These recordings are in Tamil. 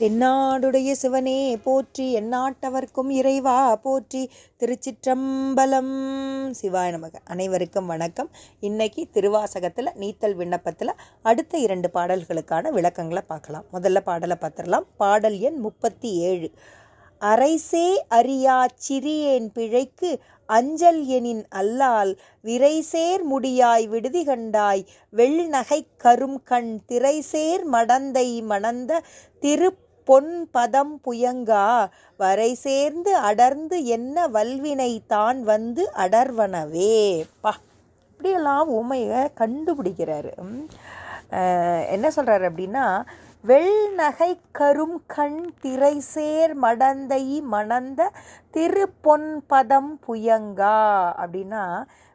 தென்னாடுடைய சிவனே போற்றி எந்நாட்டவர்க்கும் இறைவா போற்றி திருச்சிற்றம்பலம். சிவாய நமக. அனைவருக்கும் வணக்கம். இன்னைக்கு திருவாசகத்தில் நீத்தல் விண்ணப்பத்தில் அடுத்த இரண்டு பாடல்களுக்கான விளக்கங்களை பார்க்கலாம். முதல்ல பாடலை பார்த்துடலாம். பாடல் எண் முப்பத்தி ஏழு. அரைசே அறியா சிறியேன் பிழைக்கு அஞ்சல் எனின் அல்லால் விரைசேர் முடியாய் விடுதி கண்டாய் வெள்நகை கரும் கண் திரைசேர் மடந்தை மணந்த திரு பொன் பதம் புயங்கா வரை சேர்ந்து அடர்ந்து என்ன வல்வினை தான் வந்து அடர்வனவே. பா இப்படியெல்லாம் உமையை கண்டுபிடிக்கிறாரு. என்ன சொல்கிறாரு அப்படின்னா வெள்நகை கரும் கண் திரைசேர் மடந்தை மணந்த திருப்பொன் பதம் புயங்கா அப்படின்னா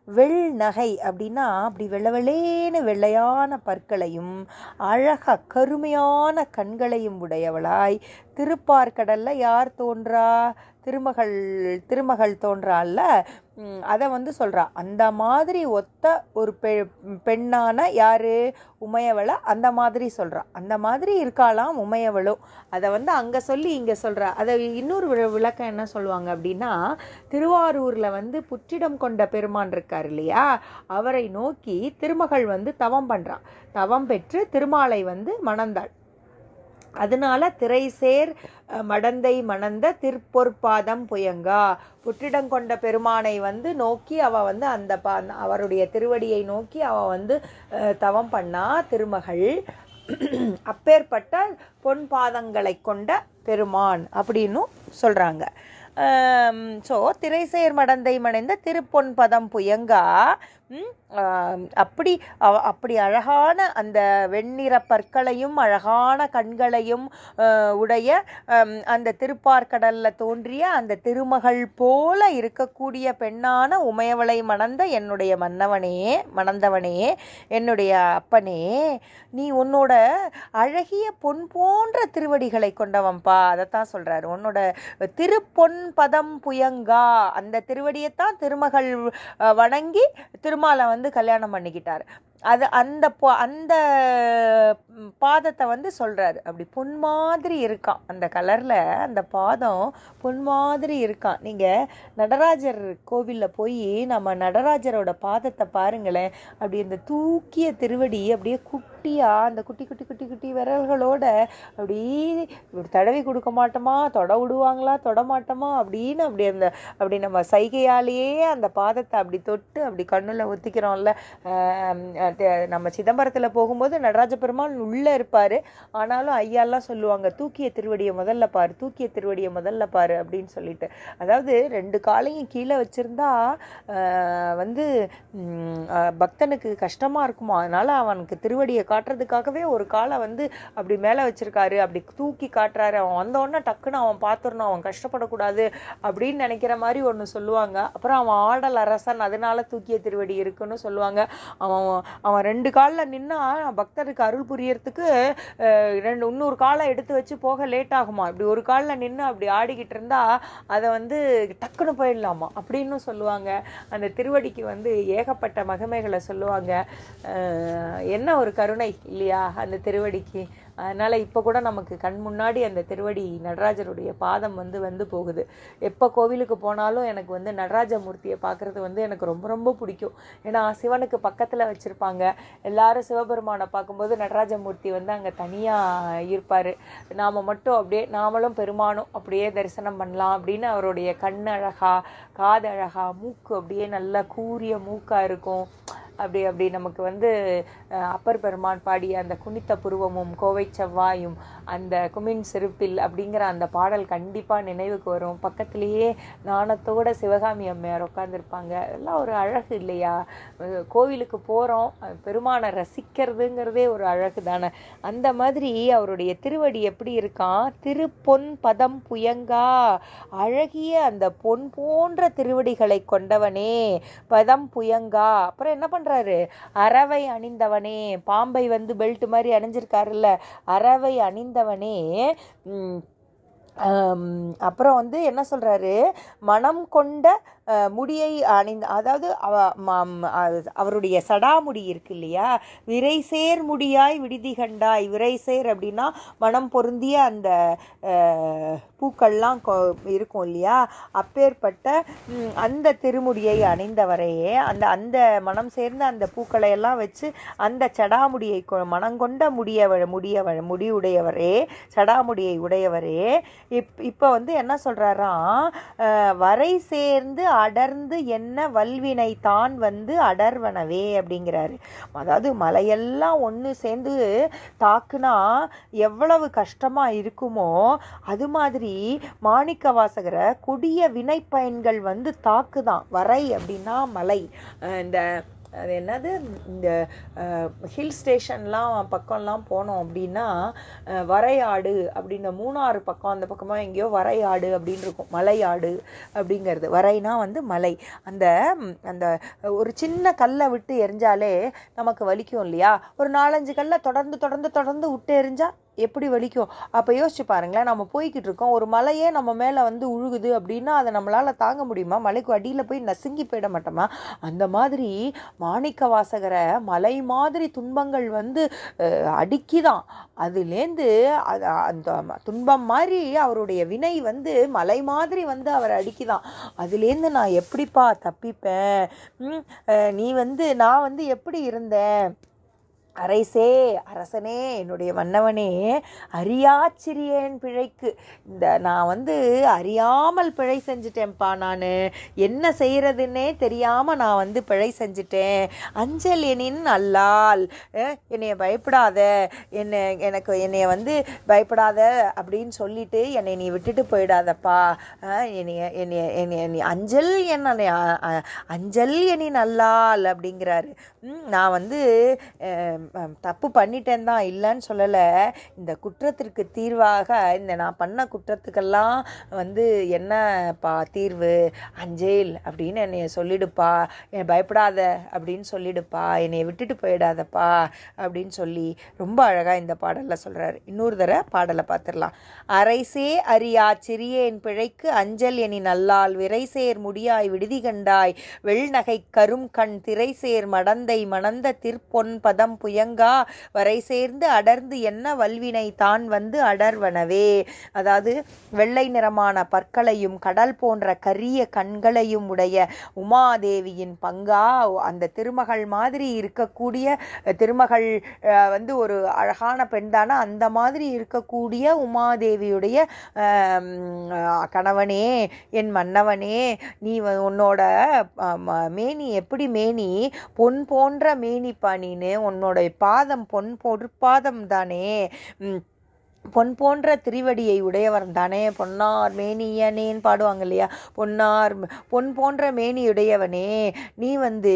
வெள்நகை அப்படின்னா அப்படி வெள்ளை வெள்ளேன்னு வெள்ளையான பற்களையும் அழகாக கருமையான கண்களையும் உடையவளாய். திருப்பார்கடலில் யார் தோன்றா? திருமகள் திருமகள் தோன்றால அதை வந்து சொல்கிறா அந்த மாதிரி ஒத்த ஒரு பெ பெண்ணான யார்? உமையவளை அந்த மாதிரி சொல்கிறா அந்த மாதிரி இருக்காளாம் உமையவளும். அதை வந்து அங்கே சொல்லி இங்கே சொல்கிறா அதை இன்னொரு விளக்கம் என்ன சொல்லுவாங்க அப்படின்னா திருவாரூரில் வந்து புற்றிடம் கொண்ட பெருமான் இருக்கார் இல்லையா? அவரை நோக்கி திருமகள் வந்து தவம் பண்ணுறான் தவம் பெற்று திருமாலை வந்து மணந்தாள். அதனால திரைசேர் மடந்தை மணந்த திருப்பொற்பாதம் புயங்கா. புற்றிடம் கொண்ட பெருமானை வந்து நோக்கி அவ வந்து அந்த பா அவருடைய திருவடியை நோக்கி அவ வந்து தவம் பண்ணா திருமகள். அப்பேற்பட்ட பொன் பாதங்களை கொண்ட பெருமான் அப்படின்னும் சொல்றாங்க. ஸோ திரைசேர் மடந்தை மணந்த திருப்பொன் பதம் புயங்கா. அப்படி அவ- அப்படி அழகான அந்த வெண்ணிற பற்களையும் அழகான கண்களையும் உடைய அந்த திருப்பார்கடலில் தோன்றிய அந்த திருமகள் போல இருக்கக்கூடிய பெண்ணான உமையவளை மணந்த என்னுடைய மன்னவனே மணந்தவனே என்னுடைய அப்பனே நீ உன்னோட அழகிய பொன் போன்ற திருவடிகளை கொண்டவன்பா அதைத்தான் சொல்கிறார் உன்னோட திருப்பொன் பதம் புயங்கா. அந்த திருவடியைத்தான் திருமகள் வணங்கி திரு திருமாலை வந்து கல்யாணம் பண்ணிக்கிட்டார். அது அந்த அந்த பாதத்தை வந்து சொல்கிறாரு அப்படி பொன் மாதிரி இருக்கான் அந்த கலரில் அந்த பாதம் பொன் மாதிரி இருக்கான் நீங்கள் நடராஜர் கோவிலில் போய் நம்ம நடராஜரோட பாதத்தை பாருங்களேன். அப்படி இந்த தூக்கிய திருவடி அப்படியே குட்டியாக அந்த குட்டி குட்டி குட்டி குட்டி விரல்களோட அப்படியே தடவி கொடுக்க மாட்டோமா? தொட விடுவாங்களா? தொட மாட்டோமா? அப்படின்னு அப்படி அந்த அப்படி நம்ம சைகையாலேயே அந்த பாதத்தை அப்படி தொட்டு அப்படி கண்ணில் ஒத்திக்கிறோம்ல நம்ம சிதம்பரத்தில் போகும்போது நடராஜ பெருமாள் உள்ளே இருப்பார். ஆனாலும் ஐயாலாம் சொல்லுவாங்க தூக்கிய திருவடியை முதல்ல பாரு தூக்கிய திருவடியை முதல்ல பாரு அப்படின்னு சொல்லிட்டு. அதாவது ரெண்டு காலையும் கீழே வச்சுருந்தா வந்து பக்தனுக்கு கஷ்டமாக இருக்குமா? அதனால் அவனுக்கு திருவடியை காட்டுறதுக்காகவே ஒரு காலை வந்து அப்படி மேலே வச்சுருக்காரு. அப்படி தூக்கி காட்டுறாரு. அவன் வந்தோடனே டக்குன்னு அவன் பார்த்துடணும் அவன் கஷ்டப்படக்கூடாது அப்படின்னு நினைக்கிற மாதிரி ஒன்று சொல்லுவாங்க. அப்புறம் அவன் ஆடல் அரசன் அதனால தூக்கிய திருவடி இருக்குன்னு சொல்லுவாங்க. அவன் அவன் ரெண்டு காலில் நின்னா பக்தருக்கு அருள் புரியறதுக்கு ரெண்டு இன்னொரு காலை எடுத்து வச்சு போக லேட் ஆகுமா? இப்படி ஒரு காலில் நின்று அப்படி ஆடிக்கிட்டு இருந்தா அதை வந்து டக்குன்னு போயிடலாமா? அப்படின்னு சொல்லுவாங்க. அந்த திருவடிக்கு வந்து ஏகப்பட்ட மகிமைகளை சொல்லுவாங்க. என்ன ஒரு கருணை இல்லையா அந்த திருவடிக்கு? அதனால் இப்போ கூட நமக்கு கண் முன்னாடி அந்த திருவடி நடராஜருடைய பாதம் வந்து வந்து போகுது. எப்போ கோவிலுக்கு போனாலும் எனக்கு வந்து நடராஜ மூர்த்தியை பார்க்குறது வந்து எனக்கு ரொம்ப ரொம்ப பிடிக்கும். ஏன்னா சிவனுக்கு பக்கத்தில் வச்சுருப்பாங்க. எல்லாரும் சிவபெருமானை பார்க்கும்போது நடராஜ மூர்த்தி வந்து அங்கே தனியாக இருப்பார். நாம் மட்டும் அப்படியே நாமளும் பெருமானும் அப்படியே தரிசனம் பண்ணலாம் அப்படின்னு அவருடைய கண் அழகா காது அழகா மூக்கு அப்படியே நல்லா கூரிய மூக்காக இருக்கும். அப்படி அப்படி நமக்கு வந்து அப்பர் பெருமான் பாடிய அந்த குனித்த புருவமும் கோவை செவ்வாயும் அந்த குமின் சிறுப்பில் அப்படிங்கிற அந்த பாடல் கண்டிப்பாக நினைவுக்கு வரும். பக்கத்திலேயே நாணத்தோட சிவகாமி அம்மையார் உட்காந்துருப்பாங்க எல்லாம் ஒரு அழகு இல்லையா? கோவிலுக்கு போகிறோம் பெருமானை ரசிக்கிறதுங்கிறதே ஒரு அழகு தானே. அந்த மாதிரி அவருடைய திருவடி எப்படி இருக்கான் திருப்பொன் பதம் புயங்கா அழகிய அந்த பொன் போன்ற திருவடிகளை கொண்டவனே பதம் புயங்கா. அப்புறம் என்ன பண்றாரு அறவை அணிந்தவனே. பாம்பை வந்து பெல்ட் மாதிரி அணிஞ்சிருக்காருல்ல அறவை அணிந்தவனே. அப்புறம் வந்து என்ன சொல்றாரு மனம் கொண்ட முடியை அணிந்த அதாவது அவ- அவருடைய சடாமுடி இருக்கு இல்லையா? விரைசேர் முடியாய் விடுதி கண்டாய். விரைசேர் அப்படின்னா மனம் பொருந்திய அந்த பூக்கள்லாம் கொ- இருக்கும் இல்லையா? அப்பேற்பட்ட அந்த திருமுடியை அணிந்தவரையே அந்த அந்த மனம் சேர்ந்த அந்த பூக்களை எல்லாம் வச்சு அந்த சடாமுடியை கொ- மனங்கொண்ட முடிய முடிய முடியுடையவரே சடாமுடியை உடையவரே. இப் இப்போ வந்து என்ன சொல்கிறாராம் வரை சேர்ந்து அடர்ந்து என்ன வல்வினை தான் வந்து அடர்வனவே அப்படிங்கிறாரு. அதாவது மலையெல்லாம் ஒன்று சேர்ந்து தாக்குனா எவ்வளவு கஷ்டமாக இருக்குமோ அது மாதிரி மாணிக்க வாசகரை கொடிய வினைப்பயன்கள் வந்து தாக்குதான். வரை அப்படின்னா மலை. இந்த அது என்னது? இந்த ஹில் ஸ்டேஷன்லாம் பக்கம்லாம் போனோம் அப்படின்னா வரையாடு அப்படின்ற மூணாறு பக்கம் அந்த பக்கமாக எங்கேயோ வரையாடு அப்படின்னு இருக்கும். மலையாடு அப்படிங்கிறது. வரைனா வந்து மலை. அந்த அந்த ஒரு சின்ன கல்லை விட்டு எரிஞ்சாலே நமக்கு வலிக்கும் இல்லையா? ஒரு நாலஞ்சு கல்லை தொடர்ந்து தொடர்ந்து தொடர்ந்து விட்டு எரிஞ்சால் எப்படி வலிக்கும்? அப்போ யோசிச்சு பாருங்களேன் நம்ம போய்கிட்டு இருக்கோம் ஒரு மலையே நம்ம மேலே வந்து உழுகுது அப்படின்னா அதை நம்மளால் தாங்க முடியுமா? மலைக்கு அடியில் போய் நசுங்கி போயிட மாட்டோமா? அந்த மாதிரி மாணிக்க வாசகரை மலை மாதிரி துன்பங்கள் வந்து அடுக்கிதான் அடிக்கிதான். அதுலேருந்து அது அந்த துன்பம் மாதிரி அவருடைய வினை வந்து மலை மாதிரி வந்து அவர் அடிக்குதான். அதுலேருந்து நான் எப்படிப்பா தப்பிப்பேன்? நீ வந்து நான் வந்து எப்படி இருந்தேன்? அரசே அரசனே என்னுடைய மன்னவனே அறியாச்சிரியேன் பிழைக்கு. இந்த நான் வந்து அறியாமல் பிழை செஞ்சிட்டேன்ப்பா நான். என்ன செய்கிறதுன்னே தெரியாமல் நான் வந்து பிழை செஞ்சிட்டேன். அஞ்சல் எனின் அல்லால். என்னைய பயப்படாத. என்னை எனக்கு என்னைய வந்து பயப்படாத அப்படின்னு சொல்லிட்டு என்னை நீ விட்டுட்டு போயிடாதப்பா. என்னைய என்னைய என்னைய அஞ்சல் என்ன அஞ்சல் எனின் அல்லால் அப்படிங்கிறாரு. நான் வந்து தப்பு பண்ணிட்டேன் தான் இல்லைன்னு சொல்லலை. இந்த குற்றத்திற்கு தீர்வாக இந்த நான் பண்ண குற்றத்துக்கெல்லாம் வந்து என்னப்பா தீர்வு? அஞ்சேல் அப்படின்னு என்னைய சொல்லிடுப்பா. என்னை பயப்படாத அப்படின்னு சொல்லிடுப்பா. என்னைய விட்டுட்டு போயிடாதப்பா அப்படின்னு சொல்லி ரொம்ப அழகாக இந்த பாடலில் சொல்கிறாரு இன்னொரு தடவை பாடலை பார்த்துடலாம். அரைசே அறியா சிறியேன் பிழைக்கு அஞ்சல் எனி நல்லால் விரைசேர் முடியாய் விடுதி கண்டாய். வெள்நகை கரும் கண் திரைசேர் மடந்தை மணந்த திற்பொன் பதம் புயங்கா வரை சேர்ந்து அடர்ந்து என்ன வல்வினை தான் வந்து அடர்வனவே. அதாவது வெள்ளை நிறமான பற்களையும் கடல் போன்ற கரிய கண்களையும் உடைய உமாதேவியின் பங்கா. அந்த திருமகள் மாதிரி இருக்கக்கூடிய திருமகள் வந்து ஒரு அழகான பெண் தானே அந்த மாதிரி இருக்கக்கூடிய உமாதேவியுடைய கணவனே என் மன்னவனே நீ வ- உன்னோட மேனி எப்படி மேனி? பொன் போன்ற மேனி பணின்னு உன்னோட பாதம் பொன் பொற்பாதம் தானே? பொன் போன்ற திருவடியை உடையவர் தானே. பொன்னார் மேனியனேன்னு பாடுவாங்க இல்லையா? பொன்னார் பொன் போன்ற மேனியுடையவனே. நீ வந்து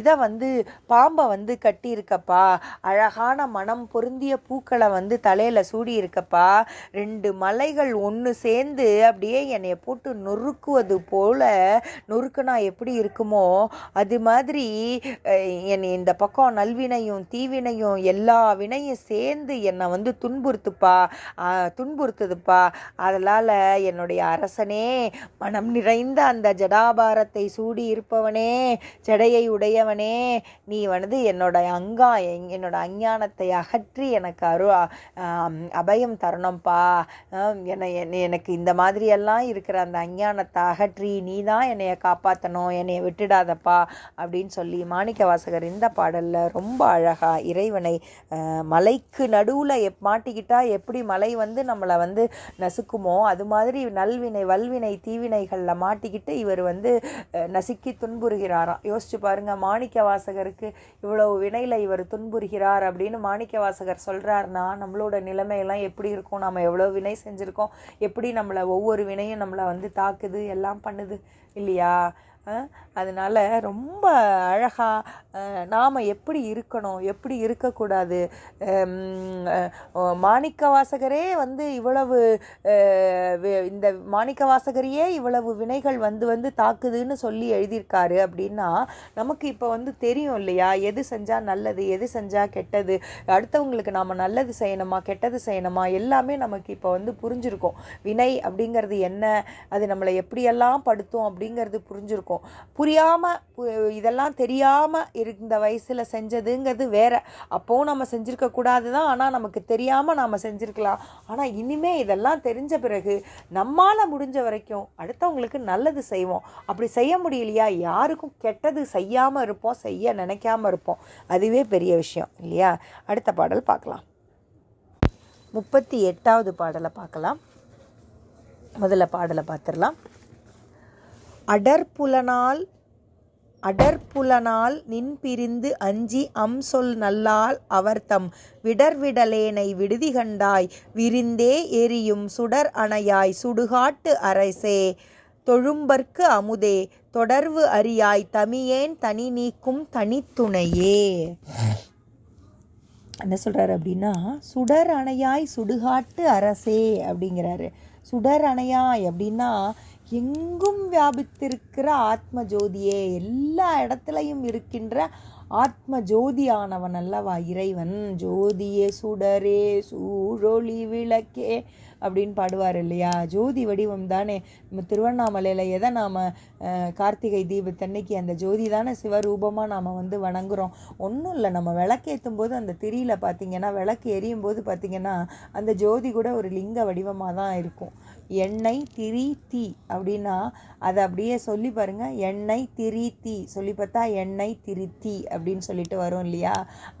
இதை வந்து பாம்பை வந்து கட்டியிருக்கப்பா. அழகான மனம் பொருந்திய பூக்களை வந்து தலையில் சூடி இருக்கப்பா ரெண்டு மலைகள் ஒன்று சேர்ந்து அப்படியே என்னைய போட்டு நொறுக்குவது போல் நொறுக்குனா எப்படி இருக்குமோ? அது மாதிரி என்னை இந்த பக்கம் நல்வினையும் தீவினையும் எல்லா வினையும் சேர்ந்து என்னை வந்து துன்புறுத்துப்பா துன்புறுத்துதுப்பா. அதனால் என்னுடைய அரசனே மனம் நிறைந்த அந்த ஜடாபாரத்தை சூடி இருப்பவனே ஜடையை உடையவனே நீ வந்து என்னோட அங்கா என்னோட அஞ்ஞானத்தை அகற்றி எனக்கு அரு அபயம் தரணும்ப்பா என்னை எனக்கு இந்த மாதிரியெல்லாம் இருக்கிற அந்த அஞ்ஞானத்தை அகற்றி நீ தான் என்னைய காப்பாற்றணும் என்னைய விட்டுடாதப்பா அப்படின்னு சொல்லி மாணிக்க வாசகர் இந்த பாடலில் ரொம்ப அழகாக இறைவனை மலைக்கு நடு நடுவில் எப் மாட்டிக்கிட்டால் எப்படி மலை வந்து நம்மளை வந்து நசுக்குமோ அது மாதிரி நல்வினை வல்வினை தீவினைகளில் மாட்டிக்கிட்டு இவர் வந்து நசுக்கி துன்புறுகிறாராம். யோசிச்சு பாருங்க மாணிக்க வாசகருக்கு இவ்வளவு வினையில் இவர் துன்புறுகிறார் அப்படின்னு மாணிக்க வாசகர் சொல்கிறாருன்னா நம்மளோட நிலைமையெல்லாம் எப்படி இருக்கும்? நம்ம எவ்வளோ வினை செஞ்சுருக்கோம்? எப்படி நம்மளை ஒவ்வொரு வினையும் நம்மளை வந்து தாக்குது? எல்லாம் பண்ணுது இல்லையா? அதனால் ரொம்ப அழகாக நாம் எப்படி இருக்கணும் எப்படி இருக்கக்கூடாது மாணிக்க வாசகரே வந்து இவ்வளவு இந்த மாணிக்க வாசகரையே இவ்வளவு வினைகள் வந்து வந்து தாக்குதுன்னு சொல்லி எழுதியிருக்காரு அப்படின்னா நமக்கு இப்போ வந்து தெரியும் இல்லையா? எது செஞ்சால் நல்லது எது செஞ்சால் கெட்டது? அடுத்தவங்களுக்கு நாம் நல்லது செய்யணுமா கெட்டது செய்யணுமா? எல்லாமே நமக்கு இப்போ வந்து புரிஞ்சிருக்கும். வினை அப்படிங்கிறது என்ன? அது நம்மளை எப்படியெல்லாம் படுத்தும் அப்படிங்கிறது புரிஞ்சிருக்கும். புரியாமல் இதெல்லாம் தெரியாமல் இருந்த வயசில் செஞ்சதுங்கிறது வேற. அப்போவும் நம்ம செஞ்சுருக்க கூடாது தான் ஆனால் நமக்கு தெரியாமல் நாம் செஞ்சுருக்கலாம். ஆனால் இனிமே இதெல்லாம் தெரிஞ்ச பிறகு நம்மால் முடிஞ்ச வரைக்கும் அடுத்தவங்களுக்கு நல்லது செய்வோம். அப்படி செய்ய முடியலையா? யாருக்கும் கெட்டது செய்யாமல் இருப்போம் செய்ய நினைக்காம இருப்போம். அதுவே பெரிய விஷயம் இல்லையா? அடுத்த பாடல் பார்க்கலாம். முப்பத்தி எட்டாவது பாடலை பார்க்கலாம். முதல்ல பாடலை பார்த்துடலாம். அடற்புலனால் அடற்புலனால் நின் பிரிந்து அஞ்சி அம் சொல் நல்லால் அவர்தம். விடர்விடலேனை விடுதி கண்டாய் விரிந்தே எரியும் சுடர் அணையாய் சுடுகாட்டு அரசே. தொழும்பர்க்கு அமுதே தொடர்வு அறியாய் தமியேன் தனி நீக்கும் தனித்துணையே. என்ன சொல்கிறாரு அப்படின்னா சுடர் அணையாய் சுடுகாட்டு அரசே அப்படிங்கிறாரு. சுடர் அணையாய் அப்படின்னா எங்கும் வியாபித்திருக்கிற ஆத்ம ஜோதியே எல்லா இடத்துலையும் இருக்கின்ற ஆத்ம ஜோதியானவன் அல்லவா இறைவன். ஜோதியே சுடரே சூழொளி விளக்கே அப்படின்னு பாடுவார் இல்லையா? ஜோதி வடிவம் தானே. நம்ம திருவண்ணாமலையில் எதை நாம் கார்த்திகை தீபத்தன்னைக்கு அந்த ஜோதி தானே சிவரூபமாக நாம் வந்து வணங்குகிறோம் ஒன்றும் இல்லை நம்ம விளக்கேற்றும் போது அந்த திரியில் பார்த்திங்கன்னா விளக்கு எரியும் போது பார்த்திங்கன்னா அந்த ஜோதி கூட ஒரு லிங்க வடிவமாக தான் இருக்கும். எண்ணெய் திரி தீ அப்படின்னா அதை அப்படியே சொல்லி பாருங்கள் எண்ணெய் திரி தீ. சொல்லி பார்த்தா எண்ணெய் திரித்தி அப்படின்னு சொல்லிட்டு வரும் இல்லையா?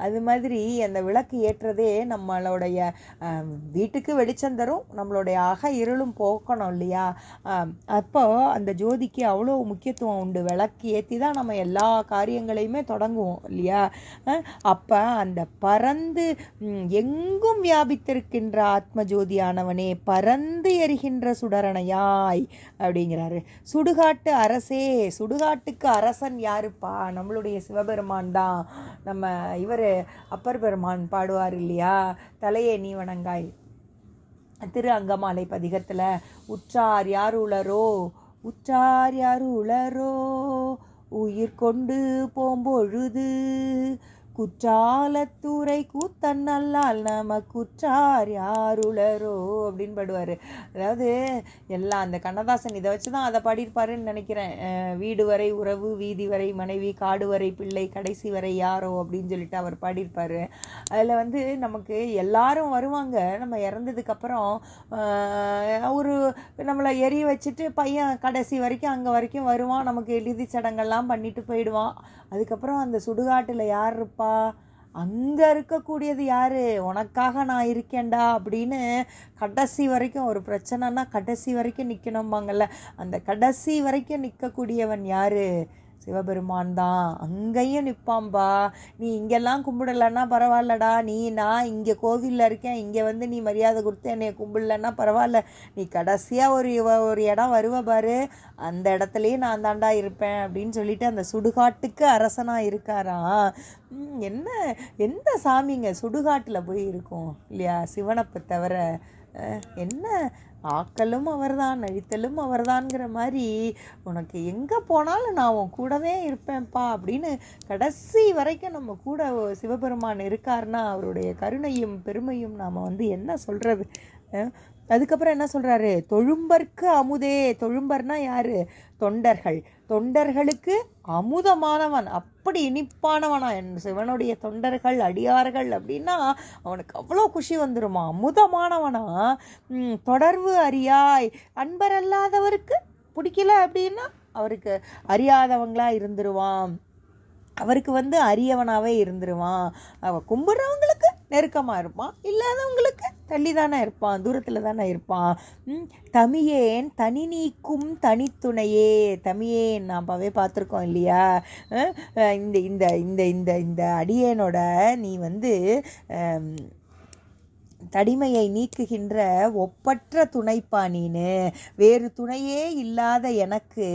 அது மாதிரி அந்த விளக்கு ஏற்றதே நம்மளுடைய வீட்டுக்கு வெளிச்சம் தரும் நம்மளுடைய அக இருளும் போக்கணும் இல்லையா? அப்போ அந்த ஜோதிக்கு அவ்வளோ முக்கியத்துவம் உண்டு. விளக்கு ஏற்றி தான் நம்ம எல்லா காரியங்களையுமே தொடங்குவோம் இல்லையா? அப்போ அந்த பறந்து எங்கும் வியாபித்திருக்கின்ற ஆத்ம ஜோதியானவனே பறந்து எரிகின்ற சுடரணையாய் அப்படிங்கிறாரு. சுடுகாட்டு அரசே சுடுகாட்டுக்கு அரசன் யாருப்பா? நம்மளுடைய சிவபெருமான் தான். நம்ம இவர் அப்பர் பெருமான் பாடுவார் இல்லையா? தலையே நீ வணங்காய். திரு அங்கமாலை பதிகத்தில் உற்றார் யார் உளரோ உற்றார் யார் உளரோ உயிர் கொண்டு போம்பொழுது குற்றாலத்துறை கூத்தன் நல்லால் நம குற்றார் யாருளரோ அப்படின்னு பாடுவார். அதாவது எல்லாம் அந்த கண்ணதாசன் இதை வச்சு தான் அதை பாடியிருப்பாருன்னு நினைக்கிறேன். வீடு வரை உறவு வீதி வரை மனைவி காடு வரை பிள்ளை கடைசி வரை யாரோ அப்படின்னு சொல்லிட்டு அவர் பாடியிருப்பார். அதில் வந்து நமக்கு எல்லாரும் வருவாங்க. நம்ம இறந்ததுக்கப்புறம் ஒரு நம்மளை எரிய வச்சுட்டு பையன் கடைசி வரைக்கும் அங்கே வரைக்கும் வருவான். நமக்கு இறுதி சடங்கெல்லாம் பண்ணிட்டு போயிடுவான். அதுக்கப்புறம் அந்த சுடுகாட்டில் யார் இருப்பா? அங்கே இருக்கக்கூடியது யார்? உனக்காக நான் இருக்கேன்டா அப்படின்னு கடைசி வரைக்கும் ஒரு பிரச்சனைனா கடைசி வரைக்கும் நிற்கணும்பாங்கள்ல அந்த கடைசி வரைக்கும் நிற்கக்கூடியவன் யார்? சிவபெருமான் தான். அங்கேயும் நிற்பாம்பா நீ இங்கெல்லாம் கும்பிடலன்னா பரவாயில்லடா. நீ நான் இங்கே கோவிலில் இருக்கேன். இங்கே வந்து நீ மரியாதை கொடுத்து என்னை கும்பிடலன்னா பரவாயில்ல. நீ கடைசியாக ஒரு ஒரு இடம் வருவ பாரு. அந்த இடத்துலையே நான் தாண்டா இருப்பேன் அப்படின்னு சொல்லிட்டு அந்த சுடுகாட்டுக்கு அரசனாக இருக்காரா? என்ன எந்த சாமிங்க சுடுகாட்டில் போய் இருக்கும்? இல்லையா? சிவனப்பை தவிர என்ன? ஆக்கலும் அவர்தான் நழித்தலும் அவர்தான்ங்கிற மாதிரி உனக்கு எங்கே போனாலும் நான் உன் கூடவே இருப்பேன்ப்பா அப்படின்னு கடைசி வரைக்கும் நம்ம கூட சிவபெருமான் இருக்காருன்னா அவருடைய கருணையும் பெருமையும் நாம் வந்து என்ன சொல்கிறது அதுக்கப்புறம் என்ன சொல்கிறாரு தொழும்பர்க்கு அமுதே. தொழும்பர்னா யார்? தொண்டர்கள். தொண்டர்களுக்கு அமுதமானவன் அப்படி இனிப்பானவனா என் சிவனுடைய தொண்டர்கள் அடியார்கள் அப்படின்னா அவனுக்கு அவ்வளோ குஷி வந்துடுமா அமுதமானவனா? தொடர்பு அறியாய். அன்பர் அல்லாதவருக்கு பிடிக்கல அப்படின்னா அவருக்கு அறியாதவங்களா இருந்துருவான். அவருக்கு வந்து அரியவனாகவே இருந்துருவான். அவள் கும்பிட்றவங்களுக்கு நெருக்கமாக இருப்பான். இல்லாதவங்களுக்கு தள்ளி தானே இருப்பான் தூரத்தில் தானே இருப்பான் தமியேன் தனி நீக்கும் தனித்துணையே. தமியேன் நாம்பாவே பார்த்துருக்கோம் இல்லையா? இந்த இந்த இந்த இந்த இந்த அடியேனோட நீ வந்து தடிமையை நீக்குகின்ற ஒப்பற்ற துணைப்பா நீனு. வேறு துணையே இல்லாத எனக்கு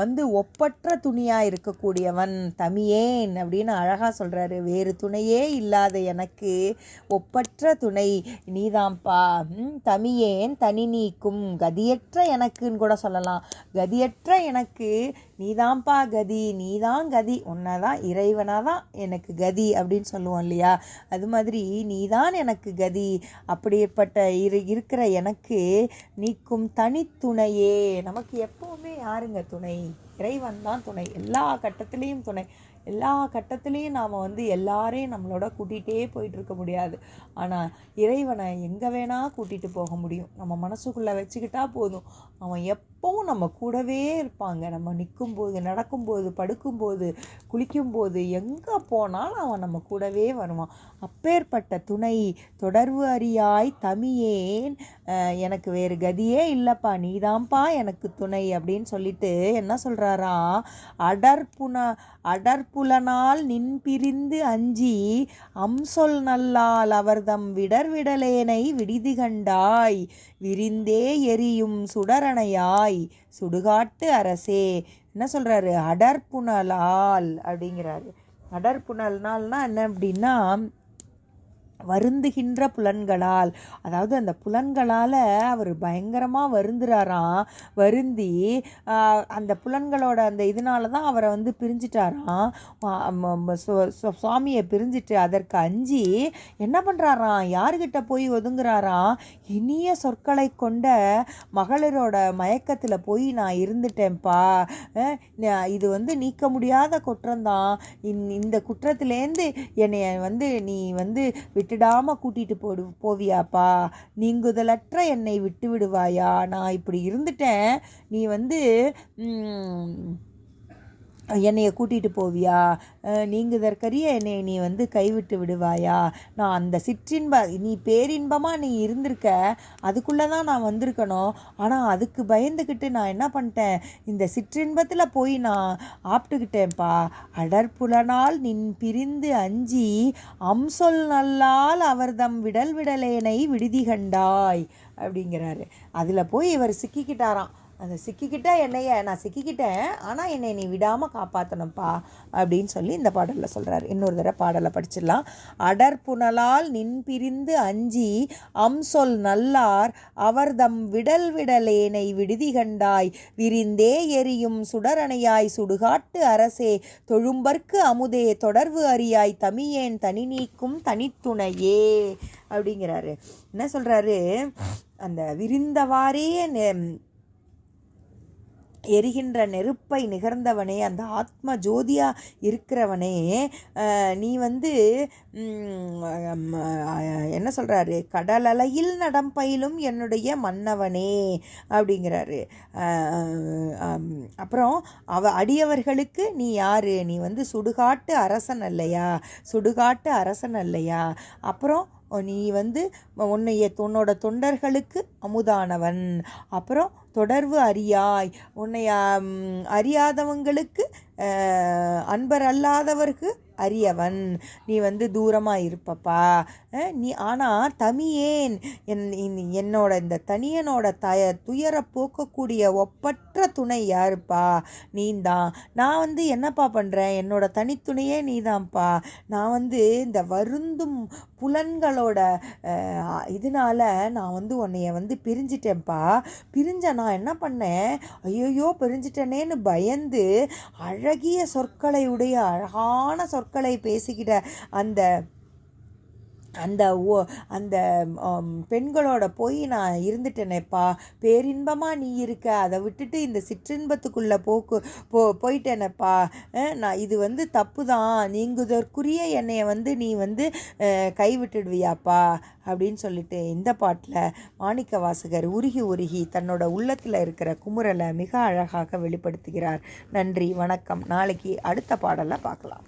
வந்து ஒப்பற்ற துணியாக இருக்கக்கூடியவன் தமியேன் அப்படின்னு அழகாக சொல்கிறாரு வேறு துணையே இல்லாத எனக்கு ஒப்பற்ற துணை நீதான்ப்பா தமியேன் தனி நீக்கும். கதியற்ற எனக்குன்னு கூட சொல்லலாம். கதியற்ற எனக்கு நீதான்ப்பா கதி நீதான் கதி உன்னதான் இறைவனாக தான் எனக்கு கதி அப்படின்னு சொல்லுவோம் இல்லையா? அது மாதிரி நீதான் எனக்கு கதி. அப்படிப்பட்ட இரு இருக்கிற எனக்கு நீக்கும் தனித்துணையே நமக்கு எப்போவுமே யாருங்க துணை? இறைவன் தான் துணை. எல்லா கட்டத்துலேயும் துணை. எல்லா கட்டத்துலேயும் நாம் வந்து எல்லாரையும் நம்மளோட கூட்டிகிட்டே போயிட்டுருக்க முடியாது. ஆனால் இறைவனை எங்கே வேணால் கூட்டிகிட்டு போக முடியும். நம்ம மனசுக்குள்ளே வச்சுக்கிட்டா போதும். அவன் எப்பவும் நம்ம கூடவே இருப்பாங்க. நம்ம நிற்கும்போது நடக்கும்போது படுக்கும்போது குளிக்கும்போது எங்கே போனாலும் அவன் நம்ம கூடவே வருவான். அப்பேற்பட்ட துணை தொடர்பு அறியாய் தமியேன். எனக்கு வேறு கதியே இல்லைப்பா. நீதான்ப்பா எனக்கு துணை அப்படின்னு சொல்லிட்டு என்ன சொல்கிறாரா அடற்புண அடற்பு அடற்புலனால் நின் பிரிந்து அஞ்சி அம்சொல் நல்லால் அவர்தம் விடர்விடலேனை விடிது கண்டாய் விரிந்தே எரியும் சுடரணையாய் சுடுகாட்டு அரசே. என்ன சொல்கிறாரு அடற்புணலால் அப்படிங்கிறாரு. அடற்புணல்னால்னா என்ன அப்படின்னா வருந்துகின்ற புலன்களால். அதாவது அந்த புலன்களால் அவர் பயங்கரமாக வருந்துறாராம். வருந்தி அந்த புலன்களோட அந்த இதனால தான் அவரை வந்து பிரிஞ்சிட்டாராம். சுவாமியை பிரிஞ்சிட்டு அதற்கு அஞ்சி என்ன பண்ணுறாராம் யாருக்கிட்ட போய் ஒதுங்குறாராம்? இனிய சொற்களை கொண்ட மகளிரோட மயக்கத்தில் போய் நான் இருந்துட்டேன்ப்பா. இது வந்து நீக்க முடியாத குற்றம்தான். இந்த குற்றத்திலேருந்து என்னை வந்து நீ வந்து விட்டுடாமல் கூட்டிகிட்டு போடு போவியாப்பா. நீங்குதலற்ற என்னை விட்டு விடுவாயா நான் இப்படி இருந்துட்டேன். நீ வந்து என்னைய கூட்டிகிட்டு போவியா? நீங்கள் நீங்குதற்கரிய என்னை நீ வந்து கைவிட்டு விடுவாயா? நான் அந்த சிற்றின்ப நீ பேரின்பமாக நீ இருந்திருக்க அதுக்குள்ளே தான் நான் வந்திருக்கணும். ஆனால் அதுக்கு பயந்துக்கிட்டு நான் என்ன பண்ணிட்டேன்? இந்த சிற்றின்பத்தில் போய் நான் ஆப்பிட்டுக்கிட்டேன்ப்பா அடற்புலனால் நின் பிரிந்து அஞ்சி அம்சொல் நல்லால் அவர்தம் விடல் விடலேனை விடுதி கண்டாய் அப்படிங்கிறாரு. அதில் போய் இவர் சிக்கிக்கிட்டாராம். அந்த சிக்கிக்கிட்ட என்னைய நான் சிக்கிக்கிட்டேன் ஆனால் என்னை நீ விடாமல் காப்பாற்றணும்ப்பா அப்படின்னு சொல்லி இந்த பாடலில் சொல்கிறாரு இன்னொரு தடவை பாடலை படிச்சிடலாம். அடற்புணலால் நின் பிரிந்து அஞ்சி அம்சொல் நல்லார் அவர்தம் விடல் விடலேனை விடுதி கண்டாய் விரிந்தே எரியும் சுடரணையாய் சுடுகாட்டு அரசே தொழும்பர்க்கு அமுதே தொடர்பு அறியாய் தமியேன் தனி நீக்கும் தனித்துணையே அப்படிங்கிறாரு. என்ன சொல்கிறாரு அந்த விரிந்தவாறே நெ- எரிகின்ற நெருப்பை நிகர்ந்தவனே அந்த ஆத்ம ஜோதியாக இருக்கிறவனே நீ வந்து என்ன சொல்கிறாரு கடலலையில் நடம் பயிலும் என்னுடைய மன்னவனே அப்படிங்கிறாரு. அப்புறம் அவ அடியவர்களுக்கு நீ யார்? நீ வந்து சுடுகாட்டு அரசன் அல்லையா? சுடுகாட்டு அரசன் அல்லையா? அப்புறம் நீ வந்து உன்னைய உன்னோட தொண்டர்களுக்கு அமுதானவன். அப்புறம் தொடர்பு அறியாய். உன்னை அறியாதவங்களுக்கு அன்பர் அல்லாதவருக்கு அரியவன். நீ வந்து தூரமாக இருப்பப்பா. நீ ஆனால் தமியேன் என் என்னோட இந்த தனியனோட தய துயரை போக்கக்கூடிய ஒப்பற்ற துணை யாருப்பா? நீந்தான் நான் வந்து என்னப்பா பண்ணுறேன் என்னோட தனித்துணையே நீதான்ப்பா. நான் வந்து இந்த வருந்தும் புலன்களோட இதனால் இதனால நான் வந்து உன்னைய வந்து பிரிஞ்சிட்டேன்ப்பா. பிரிஞ்ச நான் என்ன பண்ணேன்? ஐயோ பிரிஞ்சிட்டனேன்னு பயந்து அழ அழகிய சொற்களை உடைய அழகான சொற்களை பேசிக்கிட்ட அந்த அந்த ஓ அந்த பெண்களோட போய் நான் இருந்துட்டேனேப்பா. பேரின்பமாக நீ இருக்க. அதை விட்டுட்டு இந்த சிற்றின்பத்துக்குள்ளே போக்கு போ போயிட்டேனேப்பா. நான் இது வந்து தப்பு தான் நீங்குதற்குரிய என்னைய வந்து நீ வந்து கைவிட்டுடுவியாப்பா அப்படின்னு சொல்லிட்டு இந்த பாட்டில் மாணிக்க வாசகர் உருகி உருகி தன்னோட உள்ளத்தில் இருக்கிற குமுறலை மிக அழகாக வெளிப்படுத்துகிறார். நன்றி வணக்கம். நாளைக்கு அடுத்த பாடலை பார்க்கலாம்.